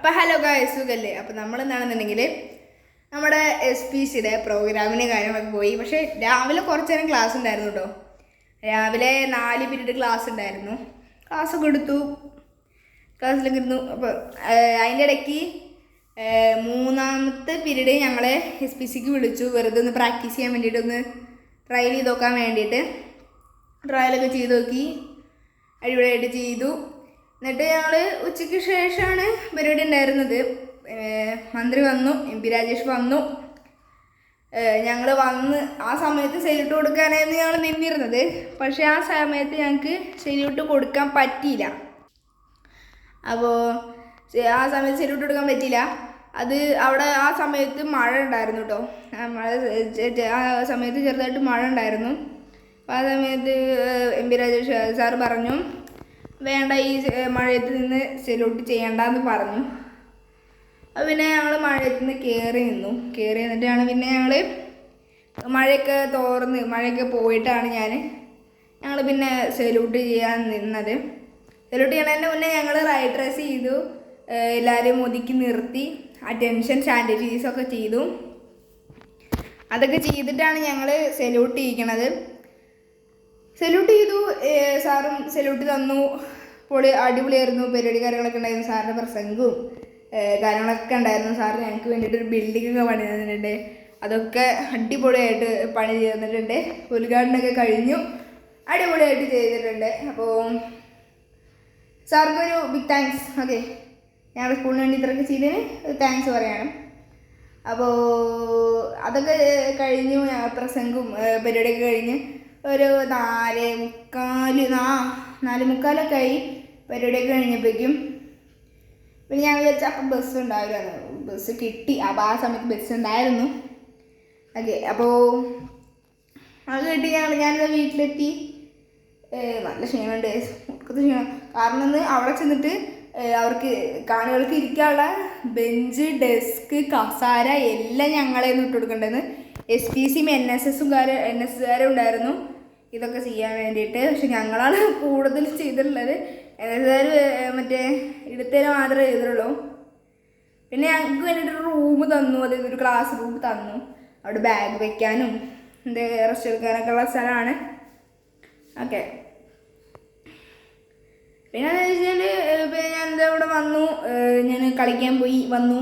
അപ്പോൾ hello guys സുഖല്ലേ? അപ്പോൾ നമ്മൾ എന്താണെന്നുണ്ടെങ്കിൽ നമ്മുടെ എസ് പി സിയുടെ പ്രോഗ്രാമിന് കാര്യങ്ങളൊക്കെ പോയി. പക്ഷേ രാവിലെ കുറച്ച് നേരം ക്ലാസ് ഉണ്ടായിരുന്നു കേട്ടോ രാവിലെ നാല് പിരീഡ് ക്ലാസ് ഉണ്ടായിരുന്നു. ക്ലാസ് ഒക്കെ എടുത്തു. ക്ലാസ്സിലൊക്കെ ഇരുന്നു അപ്പോൾ അതിന്റെ ഇടയ്ക്ക് മൂന്നാമത്തെ പീരീഡ് ഞങ്ങളെ എസ് പി സിക്ക് വിളിച്ചു. വെറുതെ ഒന്ന് പ്രാക്ടീസ് ചെയ്യാൻ വേണ്ടിയിട്ടൊന്ന് ട്രയൽ ചെയ്ത് നോക്കാൻ വേണ്ടിയിട്ട്. ട്രയലൊക്കെ ചെയ്ത് നോക്കി. അടിപൊളിയായിട്ട് ചെയ്തു. എന്നിട്ട് ഞങ്ങൾ ഉച്ചയ്ക്ക് ശേഷമാണ് പരിപാടി ഉണ്ടായിരുന്നത്. മന്ത്രി വന്നു എം പി രാജേഷ് വന്നു. ഞങ്ങൾ വന്ന് ആ സമയത്ത് സെല്യൂട്ട് കൊടുക്കാനായിരുന്നു ഞങ്ങൾ നിന്നിരുന്നത്. പക്ഷേ ആ സമയത്ത് ഞങ്ങൾക്ക് സെല്യൂട്ട് കൊടുക്കാൻ പറ്റിയില്ല. അപ്പോൾ ആ സമയത്ത് സെല്യൂട്ട് കൊടുക്കാൻ പറ്റിയില്ല. അത് അവിടെ ആ സമയത്ത് മഴ ഉണ്ടായിരുന്നു കേട്ടോ മഴ ആ സമയത്ത് ചെറുതായിട്ട് മഴ ഉണ്ടായിരുന്നു. അപ്പോൾ ആ സമയത്ത് എം പി രാജേഷ് സാർ പറഞ്ഞു വേണ്ട ഈ മഴയത്ത് നിന്ന് സെലൂട്ട് ചെയ്യണ്ടെന്ന് പറഞ്ഞു. അപ്പോൾ പിന്നെ ഞങ്ങൾ മഴയത്ത് നിന്ന് കയറി നിന്നു. കയറി നിന്നിട്ടാണ് പിന്നെ ഞങ്ങൾ മഴയൊക്കെ തോർന്ന് മഴയൊക്കെ പോയിട്ടാണ് ഞാൻ ഞങ്ങൾ പിന്നെ സെലൂട്ട് ചെയ്യാൻ നിന്നത്. സെലൂട്ട് ചെയ്യണതിന്റെ മുന്നേ ഞങ്ങൾ റൈഡ് ഡ്രസ് ചെയ്തു. എല്ലാവരും ഒതുക്കി നിർത്തി. അറ്റൻഷൻ സാനിറ്റൈസ് ഒക്കെ ചെയ്തു. അതൊക്കെ ചെയ്തിട്ടാണ് ഞങ്ങൾ സെലൂട്ട് ചെയ്യിക്കണത് സെല്യൂട്ട് ചെയ്തു. സാറും സെല്യൂട്ട് തന്നു. പൊളി അടിപൊളിയായിരുന്നു. പരിപാടി കാര്യങ്ങളൊക്കെ ഉണ്ടായിരുന്നു. സാറിന്റെ പ്രസംഗവും കാര്യങ്ങളൊക്കെ ഉണ്ടായിരുന്നു. സാർ ഞങ്ങൾക്ക് വേണ്ടിയിട്ട് ഒരു ബിൽഡിംഗ് ഒക്കെ പണി തന്നിട്ടുണ്ട്. അതൊക്കെ അടിപൊളിയായിട്ട് പണി തന്നിട്ടുണ്ട്. ഉദ്ഘാടനമൊക്കെ കഴിഞ്ഞു. അടിപൊളിയായിട്ട് ചെയ്തിട്ടുണ്ട്. അപ്പോൾ സാർക്കൊരു ബിഗ് താങ്ക്സ് ഓക്കെ ഞങ്ങളുടെ സ്കൂളിന് വേണ്ടി ഇത്രയൊക്കെ ചെയ്തതിന് താങ്ക്സ് പറയണം. അപ്പോൾ അതൊക്കെ കഴിഞ്ഞു. പ്രസംഗവും പരിപാടിയൊക്കെ കഴിഞ്ഞ്. ഒരു നാല് മുക്കാൽ നാ നാല് മുക്കാലൊക്കെ ആയി. പരിപാടിയൊക്കെ കഴിഞ്ഞപ്പോഴേക്കും പിന്നെ ഞാൻ വിചാരിച്ച അപ്പം ബസ് ഉണ്ടായിരുന്നു ബസ് കിട്ടി. അപ്പോൾ ആ സമയത്ത് ബസ് ഉണ്ടായിരുന്നു. ഓക്കെ അപ്പോൾ അത് കിട്ടി ഞങ്ങൾ ഞാനിത് വീട്ടിലെത്തി. നല്ല ക്ഷീണമുണ്ട് ഒക്കത്തെ ക്ഷീണം കാരണം ഇന്ന് അവിടെ ചെന്നിട്ട് അവർക്ക് കാണികൾക്ക് ഇരിക്കാനുള്ള ബെഞ്ച് ഡെസ്ക് കസാര എല്ലാം ഞങ്ങളെ ഇട്ട് കൊടുക്കേണ്ടത്. എസ് പി സിയും എൻ എസ് എസും കാര് എൻ എസ് കാരും ഉണ്ടായിരുന്നു ഇതൊക്കെ ചെയ്യാൻ വേണ്ടിയിട്ട്. പക്ഷെ ഞങ്ങളാണ് കൂടുതൽ ചെയ്തിട്ടുള്ളത്. എൻ എസ് കാർ മറ്റേ ഇടത്തേനെ മാത്രമേ ചെയ്തിട്ടുള്ളൂ. പിന്നെ ഞങ്ങൾക്ക് വേണ്ടിയിട്ട് റൂം തന്നു. അതായത് ഒരു ക്ലാസ് റൂം തന്നു. അവിടെ ബാഗ് വെക്കാനും എന്ത് റെസ്റ്റ് എടുക്കാനൊക്കെ ഉള്ള സ്ഥലമാണ്. ഓക്കെ. പിന്നെ എന്താ വെച്ചാൽ പിന്നെ ഞാൻ എന്താ ഇവിടെ വന്നു. ഞാൻ കളിക്കാൻ പോയി വന്നു.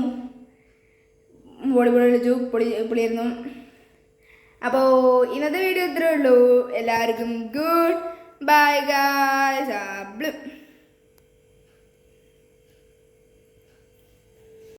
വോളിബോൾ കളിച്ചു. പൊളി പൊളിയായിരുന്നു. അപ്പോൾ ഇന്നത്തെ വീഡിയോ ഇത്രേ ഉള്ളൂ. എല്ലാവർക്കും ഗുഡ് ബൈ ഗായ്സ്